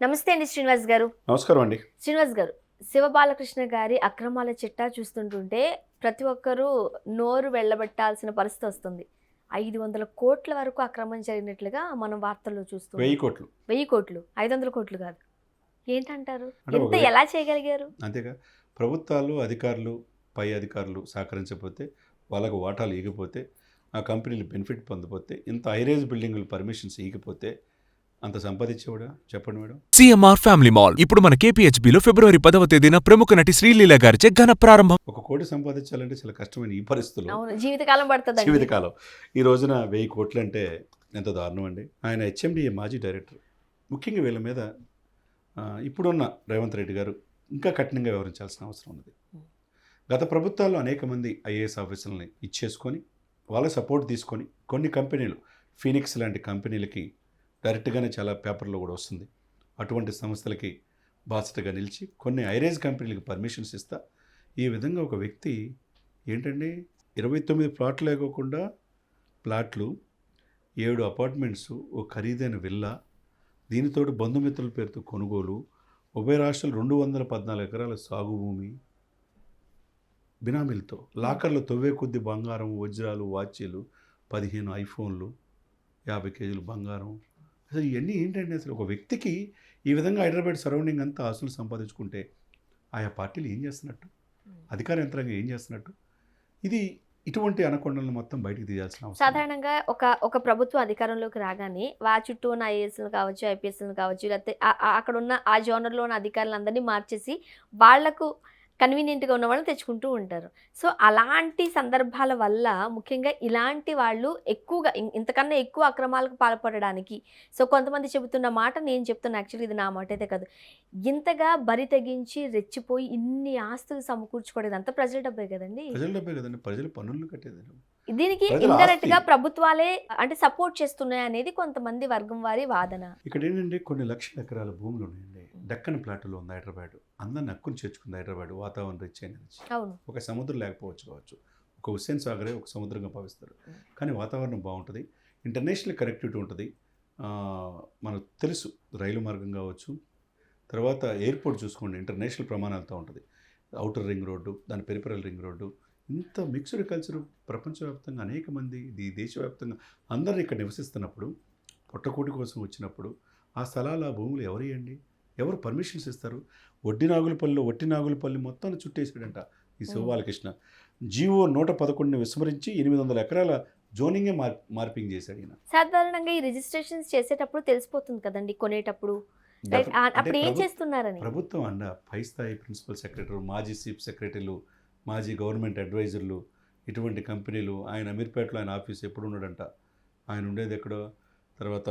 నమస్తే అండి శ్రీనివాస్ గారు. నమస్కారం అండి. శ్రీనివాస్ గారు శివబాలకృష్ణ గారి అక్రమాల చిట్టా చూస్తుంటుంటే ప్రతి ఒక్కరూ నోరు వెళ్ళబెట్టాల్సిన పరిస్థితి వస్తుంది. ఐదు వందల కోట్ల వరకు అక్రమం జరిగినట్లుగా మనం వార్తల్లో చూస్తాం వెయ్యి కోట్లు. వెయ్యి కోట్లు. ఐదు వందల కోట్లు కాదు. ఏంటంటారు? ఎంత ఎలా చేయగలిగారు? అంతేగా ప్రభుత్వాలు అధికారులు పై అధికారులు సహకరించకపోతే వాళ్ళకు వాటాలు ఈగిపోతే ఆ కంపెనీలు బెనిఫిట్ పొందపోతే ఇంత హైరేజ్ బిల్డింగులు పర్మిషన్స్ ఈగిపోతే అంత సంపాదించేవాడా చెప్పండి మేడం. CMR family mall. ఇప్పుడు మన కేపీహెచ్బిలో ఫిబ్రవరి పదవ తేదీన ప్రముఖ నటి శ్రీలీల గారిచే ఘన ప్రారంభం. ఒక కోటి సంపాదించాలంటే చాలా కష్టమైన ఈ పరిస్థితుల్లో. అవును జీవితకాలం పడుతుంది జీవితకాలం. ఈ రోజున వెయ్యి కోట్లు అంటే ఎంత దారుణం అండి? ఆయన హెచ్ఎండిఏ మాజీ డైరెక్టర్. ముఖ్యంగా వీళ్ళ మీద ఇప్పుడున్న రేవంత్ రెడ్డి గారు ఇంకా కఠినంగా వ్యవహరించాల్సిన అవసరం ఉన్నది. గత ప్రభుత్వాల్లో అనేక మంది ఐఏఎస్ ఆఫీసర్లని ఇచ్చేసుకొని వాళ్ళ సపోర్ట్ తీసుకొని కొన్ని కంపెనీలు ఫీనిక్స్ లాంటి కంపెనీలకి డైరెక్ట్గానే చాలా పేపర్లో కూడా వస్తుంది. అటువంటి సంస్థలకి బాధ్యతగా నిలిచి కొన్ని ఐరేజ్ కంపెనీలకు పర్మిషన్స్ ఇస్తా. ఈ విధంగా ఒక వ్యక్తి ఏంటండి? ఇరవై తొమ్మిది ప్లాట్లు లేకోకుండా ప్లాట్లు ఏడు అపార్ట్మెంట్స్ ఓ ఖరీదైన విల్లా దీనితో బంధుమిత్రుల పేరుతో కొనుగోలు ఉభయ రాష్ట్రాలు రెండు వందల పద్నాలుగు ఎకరాల సాగు భూమి బినామీలతో లాకర్లు తవ్వే కొద్ది బంగారం వజ్రాలు వాచీలు పదిహేను ఐఫోన్లు యాభై కేజీలు బంగారం అసలు ఇవన్నీ ఏంటంటే అసలు ఒక వ్యక్తికి ఈ విధంగా హైదరాబాద్ సరౌండింగ్ అంతా ఆస్తులు సంపాదించుకుంటే ఆయా పార్టీలు ఏం చేస్తున్నట్టు? అధికార యంత్రాంగం ఏం చేస్తున్నట్టు? ఇది ఇటువంటి అనకొండలను మొత్తం బయటికి తీయాల్సిన. సాధారణంగా ఒక ఒక ప్రభుత్వం అధికారంలోకి రాగానే వా చుట్టూ ఉన్న ఐఏఎస్లు కావచ్చు ఐపీఎస్లు కావచ్చు లేకపోతే అక్కడ ఉన్న ఆ జోనర్లో ఉన్న అధికారులందరినీ మార్చేసి వాళ్ళకు కన్వీనియంట్గా ఉన్న వాళ్ళని తెచ్చుకుంటూ ఉంటారు. సో అలాంటి సందర్భాల వల్ల ముఖ్యంగా ఇలాంటి వాళ్ళు ఎక్కువగా ఇంతకన్నా ఎక్కువ అక్రమాలకు పాల్పడడానికి సో కొంతమంది చెబుతున్న మాట నేను చెప్తున్నా యాక్చువల్లీ ఇది నా మాట అయితే కాదు. ఇంతగా బరి తెగించి రెచ్చిపోయి ఇన్ని ఆస్తులు సమకూర్చుకోవడం అంతా ప్రజల డబ్బే కదండి. ప్రజల డబ్బే కదండి. ప్రజలు పన్నులు కట్టేది దీనికి ఇండైరెక్ట్గా. ప్రభుత్వాలే అంటే సపోర్ట్ చేస్తున్నాయి అనేది కొంతమంది వర్గం వారి వాదన. ఇక్కడ ఏంటంటే కొన్ని లక్షల ఎకరాల భూములు ఉన్నాయండి. దక్కన్ ప్లాట్లో ఉంది హైదరాబాద్. అందరిని హక్కుని చేర్చుకుంది హైదరాబాద్ వాతావరణ రీత్యా నుంచి. అవును. ఒక సముద్రం లేకపోవచ్చు కావచ్చు. ఒక హుస్సేన్ సాగరే ఒక సముద్రంగా భావిస్తారు. కానీ వాతావరణం బాగుంటుంది. ఇంటర్నేషనల్ కనెక్టివిటీ ఉంటుంది. మనకు తెలుసు రైలు మార్గం కావచ్చు. తర్వాత ఎయిర్పోర్ట్ చూసుకోండి. ఇంటర్నేషనల్ ప్రమాణాలతో ఉంటుంది. అవుటర్ రింగ్ రోడ్డు దాని పెరిపరల్ రింగ్ రోడ్డు. ఇంత మిక్స్డ్ కల్చర్ ప్రపంచవ్యాప్తంగా అనేక మంది ఇది దేశవ్యాప్తంగా అందరూ ఇక్కడ నివసిస్తున్నప్పుడు పొట్టకూటి కోసం వచ్చినప్పుడు ఆ స్థలాలు ఆ భూములు ఎవరు ఇవ్వండి ఎవరు పర్మిషన్స్ ఇస్తారు? వడ్డీ నాగులపల్లిలో వట్టి నాగులపల్లి మొత్తం చుట్టేసాడంట ఈ శివబాలకృష్ణ. జీవో నూట పదకొండుని విస్మరించి ఎనిమిది వందల ఎకరాల జోనింగే మార్ మార్పింగ్ చేశాడు ఈయన. సాధారణంగా ఈ రిజిస్ట్రేషన్స్ చేసేటప్పుడు తెలిసిపోతుంది కదండి కొనేటప్పుడు. అప్పుడు ఏం చేస్తున్నారని? ప్రభుత్వం అండ పై స్థాయి ప్రిన్సిపల్ సెక్రటరీ మాజీ చీఫ్ సెక్రటరీలు మాజీ గవర్నమెంట్ అడ్వైజర్లు ఇటువంటి కంపెనీలు ఆయన అమీర్పేటలో ఆయన ఆఫీస్ ఎప్పుడు ఉన్నాడంట ఆయన ఉండేది ఎక్కడో? తర్వాత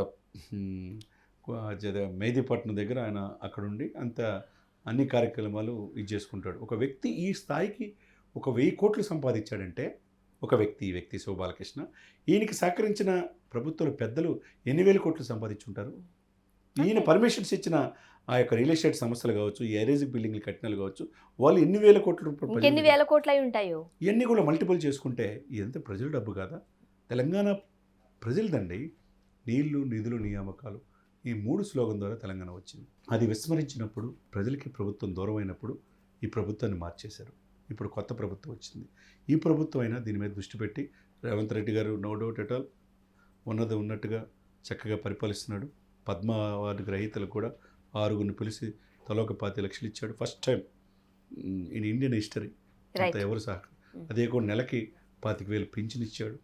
మెహదీపట్నం దగ్గర ఆయన అక్కడ ఉండి అంత అన్ని కార్యక్రమాలు ఇది చేసుకుంటాడు. ఒక వ్యక్తి ఈ స్థాయికి ఒక వెయ్యి కోట్లు సంపాదించాడంటే ఒక వ్యక్తి ఈ వ్యక్తి శివబాలకృష్ణ ఈయనకి సహకరించిన ప్రభుత్వాల పెద్దలు ఎన్ని వేల కోట్లు సంపాదించుంటారు? ఈయన. పర్మిషన్స్ ఇచ్చిన ఆ యొక్క రియల్ ఎస్టేట్ సంస్థలు కావచ్చు ఈ బిల్డింగ్లు కట్టినలు కావచ్చు వాళ్ళు ఎన్ని వేల కోట్ల రూపాయలు ప్రజలు- వేల కోట్లు అయి ఉంటాయో? ఇవన్నీ కూడా మల్టిపుల్ చేసుకుంటే ఇదంతా ప్రజల డబ్బు కాదా? తెలంగాణ ప్రజలదండి. నీళ్ళు నిధులు నియామకాలు. ఈ మూడు స్లోగన్ ద్వారా తెలంగాణ వచ్చింది. అది విస్మరించినప్పుడు ప్రజలకి ప్రభుత్వం దూరం అయినప్పుడు ఈ ప్రభుత్వాన్ని మార్చేశారు. ఇప్పుడు కొత్త ప్రభుత్వం వచ్చింది. ఈ ప్రభుత్వం అయినా దీని మీద దృష్టి పెట్టి రేవంత్ రెడ్డి గారు నో డౌట్ ఎట్ ఆల్ ఉన్నది ఉన్నట్టుగా చక్కగా పరిపాలిస్తున్నాడు. పద్మ అవార్డు గ్రహీతలకు కూడా ఆరుగురిని పిలిచి తలోక పాతి లక్షలు ఇచ్చాడు. First time in Indian history అంత ఎవరు సహకారం Mm. అదే కూడా నెలకి పాతిక వేలు పింఛన్ ఇచ్చాడు.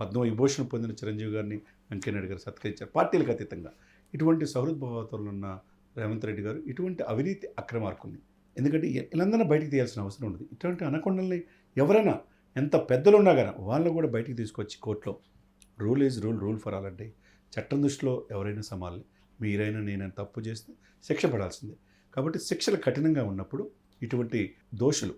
పద్మ విభూషణ్ పొందిన చిరంజీవి గారిని వెంకయ్యనాయుడు గారు సత్కరించారు. పార్టీలకు అతీతంగా. ఇటువంటి సౌహృద్భావతలు ఉన్న రేవంత్ రెడ్డి గారు ఇటువంటి అవినీతి అక్రమార్కుల్ని. ఎందుకంటే ఇలాందరూ బయటికి తీయాల్సిన అవసరం ఉండదు. ఇటువంటి అనకొండల్ని ఎవరైనా ఎంత పెద్దలు ఉన్నా కానీ వాళ్ళని కూడా బయటికి తీసుకొచ్చి కోర్టులో rule is rule rule for all అంటే చట్టం దృష్టిలో ఎవరైనా సమాలి మీరైనా నేనైనా తప్పు చేస్తే శిక్ష పడాల్సిందే. కాబట్టి శిక్షలు కఠినంగా ఉన్నప్పుడు ఇటువంటి దోషులు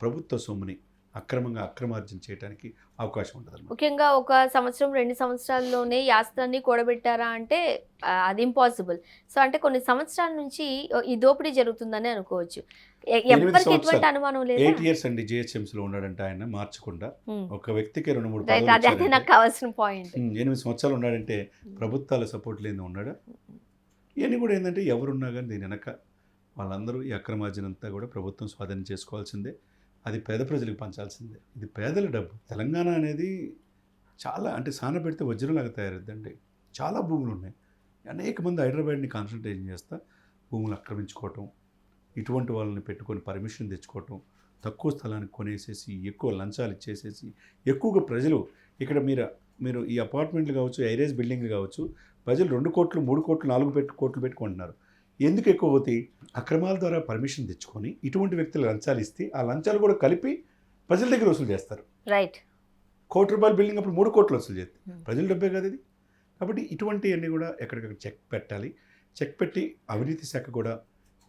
ప్రభుత్వ సొమ్ముని అక్రమంగా అక్రమార్జన చేయడానికి అవకాశం ఉంటుంది ముఖ్యంగా ఒక సంవత్సరం రెండు సంవత్సరాల్లోనే ఈ ఆస్తులన్నీ కూడబెట్టారా అంటే అది ఇంపాసిబుల్ సో అంటే కొన్ని సంవత్సరాల నుంచి ఈ దోపిడీ జరుగుతుందని అనుకోవచ్చు. ఎ- ఎనిమిది ఎవ్వరికి ఎటువంటి. అనుమానం ఎయిట్ లేదా ఇయర్స్ అండి జిహెచ్ఎంసీలో ఉన్నాడంటే ఆయన మార్చకుండా. ఒక వ్యక్తికి రెండు మూడు అదే నాకు కావాల్సిన పాయింట్ ఎనిమిది సంవత్సరాలు ఉన్నాడంటే ప్రభుత్వాల సపోర్ట్ లేని ఉన్నాడా? ఇవన్నీ కూడా ఏంటంటే ఎవరున్నా కానీ దీని వెనక వాళ్ళందరూ ఈ అక్రమార్జన అంతా కూడా ప్రభుత్వం స్వాధీనం చేసుకోవాల్సిందే. అది పేద ప్రజలకు పంచాల్సిందే. ఇది పేదల డబ్బు. తెలంగాణ అనేది చాలా అంటే సాన పెడితే వజ్రంలాగా తయారవుద్దండి చాలా భూములు ఉన్నాయి అనేక మంది హైదరాబాద్ని కాన్సన్ట్రేషన్ చేస్తా భూములు ఆక్రమించుకోవటం ఇటువంటి వాళ్ళని పెట్టుకొని పర్మిషన్ తెచ్చుకోవటం తక్కువ స్థలానికి కొనేసేసి ఎక్కువ లంచాలు ఇచ్చేసేసి ఎక్కువగా ప్రజలు ఇక్కడ మీరు మీరు ఈ అపార్ట్మెంట్లు కావచ్చు ఐరేజ్ బిల్డింగ్లు కావచ్చు ప్రజలు రెండు కోట్లు మూడు కోట్లు నాలుగు పెట్టు కోట్లు పెట్టుకుంటున్నారు. ఎందుకు ఎక్కువ అవుతాయి? అక్రమాల ద్వారా పర్మిషన్ తెచ్చుకొని ఇటువంటి వ్యక్తులు లంచాలు ఇస్తే ఆ లంచాలు కూడా కలిపి ప్రజల దగ్గర వసూలు చేస్తారు. రైట్ కోటి రూపాయల బిల్డింగ్ అప్పుడు మూడు కోట్లు వసూలు చేస్తారు. Hmm. ప్రజల డబ్బే కదా ఇది. కాబట్టి ఇటువంటివన్నీ కూడా ఎక్కడికక్కడ చెక్ పెట్టాలి. చెక్ పెట్టి అవినీతి శాఖ కూడా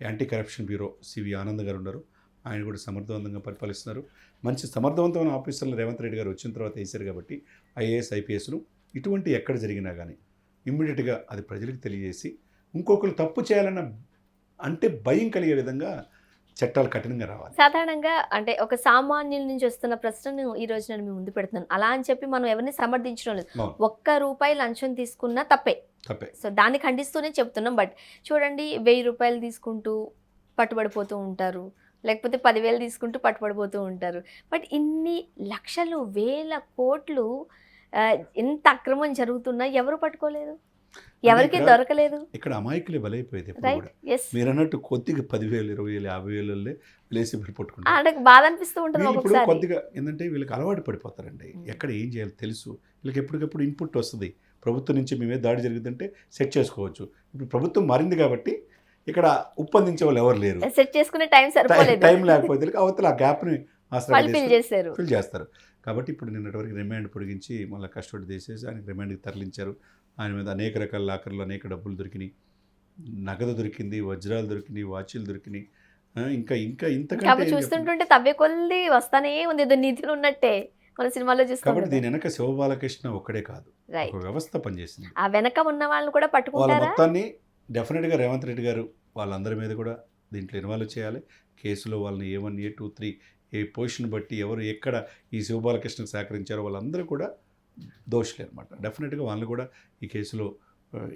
anti corruption bureau CV Anand garu ఉన్నారు. ఆయన కూడా సమర్థవంతంగా పరిపాలిస్తున్నారు. మంచి సమర్థవంతమైన ఆఫీసర్లు రేవంత్ రెడ్డి గారు వచ్చిన తర్వాత వేశారు కాబట్టి ఐఏఎస్ ఐపీఎస్ను ఇటువంటి ఎక్కడ జరిగినా కానీ ఇమ్మీడియట్గా అది ప్రజలకు తెలియజేసి ఇంకొకరు తప్పు చేయాలన్న అంటే భయం కలిగే విధంగా చట్టాలు కఠినంగా రావాలి. సాధారణంగా అంటే ఒక సామాన్యుల నుంచి వస్తున్న ప్రశ్నను ఈ రోజు నేను మీ ముందు పెడుతున్నాను. అలా అని చెప్పి మనం ఎవరిని సమర్థించడం లేదు. ఒక్క రూపాయి లంచం తీసుకున్నా తప్పే. తప్పే. సో దాన్ని ఖండిస్తూనే చెప్తున్నాం. బట్ చూడండి వెయ్యి రూపాయలు తీసుకుంటూ పట్టుబడిపోతూ ఉంటారు. లేకపోతే పదివేలు తీసుకుంటూ పట్టుబడిపోతూ ఉంటారు. బట్ ఇన్ని లక్షలు వేల కోట్లు ఎంత అక్రమం జరుగుతున్నా ఎవరు పట్టుకోలేదు? ఎవరికి ఇక్కడ- దొరకలేదు. ఇక్కడ అమాయకులే ఎస్ మీరు అన్నట్టు కొద్దిగా పదివేలు ఇరవై వేలు యాభై వేలల్లే పెట్టి పట్టుకుంటారు. బాధ అనిపిస్తూ ఉంటుంది ఇప్పుడు కొద్దిగా ఏంటంటే వీళ్ళకి అలవాటు పడిపోతారండి. Mm. ఎక్కడ ఏం చేయాలో తెలుసు. వీళ్ళకి ఎప్పటికప్పుడు ఇన్పుట్ వస్తుంది. ప్రభుత్వం నుంచి మేమే దాడి జరిగిందంటే సెట్ చేసుకోవచ్చు. ఇప్పుడు ప్రభుత్వం మారింది కాబట్టి ఇక్కడ ఉప్పందించే వాళ్ళు ఎవరు లేరు. సెట్ చేసుకునే టైం సరిపోలేదు. టైం లేకపోతే అవతల ఆ గ్యాప్ని ఫిల్ చేస్తారు. కాబట్టి ఇప్పుడు నిన్నటి వరకు రిమాండ్ పొడిగించి మళ్ళీ కస్టడీ తీసేసి ఆయనకి రిమాండ్కి తరలించారు. ఆయన మీద అనేక రకాల లాకర్లు అనేక డబ్బులు దొరికినాయి. నగదు దొరికింది వజ్రాలు దొరికినాయి వాచీలు దొరికినాయి. ఇంకా ఇంకా ఇంతకంటే కాబట్టి? చూస్తుంటుంటే తవ్వే కొద్ది వస్తానే ఉంది. ఏదో నిధులు ఉన్నట్టే మన సినిమాలో కాబట్టి చూస్తాం దీని వెనక శివబాలకృష్ణ ఒక్కడే కాదు. ఒక వ్యవస్థ పనిచేసింది. ఆ వెనక ఉన్న వాళ్ళని కూడా వాళ్ళ పట్టుకుంటారా మొత్తాన్ని డెఫినెట్గా రేవంత్ రెడ్డి గారు వాళ్ళందరి మీద కూడా దీంట్లో ఇన్వాల్వ్ చేయాలి. కేసులో వాళ్ళని A one A two three A position బట్టి ఎవరు ఎక్కడ ఈ శివబాలకృష్ణకు సహకరించారో వాళ్ళందరూ కూడా దోషులే అనమాట డెఫినెట్గా వాళ్ళని కూడా ఈ కేసులో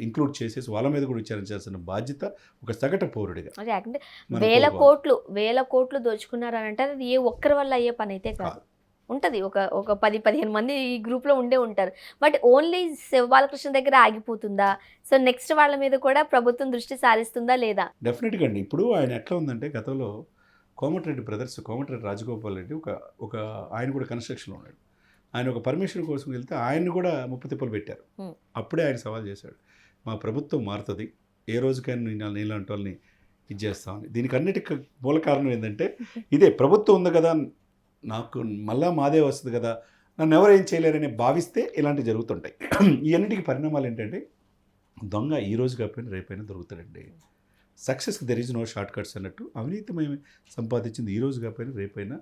ఇంక్లూడ్ చేసేసి వాళ్ళ మీద కూడా విచారించాల్సిన బాధ్యత ఒక సగటు పౌరుడిగా అంటే వేల. కోట్లు వేల కోట్లు దోచుకున్నారు అని అంటే అది ఏ ఒక్కరి వల్ల అయ్యే పని అయితే కాదు. ఉంటది ఒక ఒక పది పదిహేను మంది ఈ గ్రూప్లో ఉండే ఉంటారు. బట్ ఓన్లీ శివబాలకృష్ణ దగ్గర ఆగిపోతుందా? సో నెక్స్ట్ వాళ్ళ మీద కూడా ప్రభుత్వం దృష్టి సారిస్తుందా లేదా? డెఫినెట్గా అండి. ఇప్పుడు ఆయన ఎట్లా ఉందంటే గతంలో కోమటిరెడ్డి బ్రదర్స్ కోమటిరెడ్డి రాజగోపాల్ రెడ్డి ఒక ఒక ఆయన కూడా కన్స్ట్రక్షన్లో ఉన్నాడు. ఆయన ఒక పర్మిషన్ కోసం వెళ్తే ఆయన్ని కూడా ముప్పు తిప్పలు పెట్టారు. అప్పుడే ఆయన సవాల్ చేశాడు మా ప్రభుత్వం మారుతుంది ఏ రోజుకైనా నేను నీలాంటి వాళ్ళని ఇది చేస్తామని దీనికి అన్నిటికీ మూల కారణం ఏంటంటే ఇదే ప్రభుత్వం ఉంది కదా నాకు మళ్ళా మాదే వస్తుంది కదా నన్ను ఎవరు ఏం చేయలేరని భావిస్తే ఇలాంటివి జరుగుతుంటాయి. ఈ అన్నిటికీ పరిణామాలు ఏంటంటే దొంగ ఈ రోజు కాకపోయినా రేపైనా దొరుకుతాడండి. సక్సెస్కి there is no short cuts అన్నట్టు అవినీతమయం సంపాదించింది ఈ రోజు కాకపోయినా రేపైనా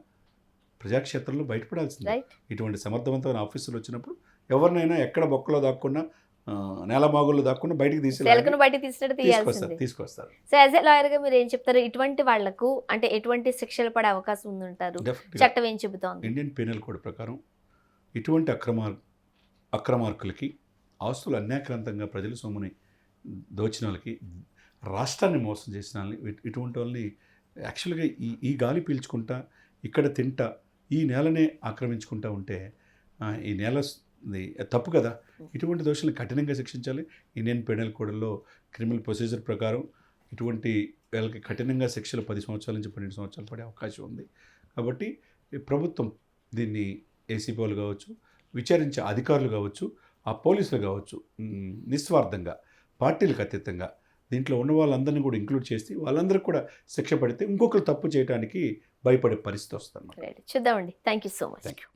ప్రజాక్షేత్రంలో బయటపడాల్సిందే. ఇటువంటి సమర్థవంతమైన ఆఫీసులు వచ్చినప్పుడు ఎవరినైనా ఎక్కడ బొక్కలో దాక్కున్నా ఆ, నేలమాగుల్లో దాక్కున్నా బయటికి తీసుకెళ్ళి బయట తీసినట్టు తీసుకొస్తారు తీసుకొస్తారు. సో యాజ్ ఎ లాయర్గా మీరు ఏం చెప్తారు? ఇటువంటి వాళ్ళకు అంటే ఎటువంటి శిక్షలు పడే అవకాశం ఉందంటారు? చట్టం ఏం చెబుతోంది? ఇండియన్ పీనల్ కోడ్ ప్రకారం ఇటువంటి అక్రమా అక్రమార్కులకి ఆస్తులు అన్యాక్రాంతంగా ప్రజల సొమ్ముని దోచిన వాళ్ళకి రాష్ట్రాన్ని మోసం చేసిన వాళ్ళని ఇటు- ఇటువంటి వాళ్ళని యాక్చువల్గా ఈ ఈ గాలి పీల్చుకుంటా ఇక్కడ తింటా ఈ నేలనే ఆక్రమించుకుంటా ఉంటే ఈ నేల తప్పు కదా. ఇటువంటి దోషులను కఠినంగా శిక్షించాలి. ఇండియన్ పెనల్ కోడ్లో క్రిమినల్ ప్రొసీజర్ ప్రకారం ఇటువంటి వీళ్ళకి కఠినంగా శిక్షలు పది సంవత్సరాల నుంచి పన్నెండు సంవత్సరాలు పడే అవకాశం ఉంది. కాబట్టి ప్రభుత్వం దీన్ని ఏసీపీలు కావచ్చు విచారించే అధికారులు కావచ్చు ఆ పోలీసులు కావచ్చు నిస్వార్థంగా పార్టీలకు అతీతంగా దీంట్లో ఉన్న వాళ్ళందరినీ కూడా ఇంక్లూడ్ చేసి వాళ్ళందరికీ కూడా శిక్ష పడితే ఇంకొకరు తప్పు చేయడానికి భయపడే పరిస్థితి వస్తుంది చూద్దామండి. Thank you so much thank you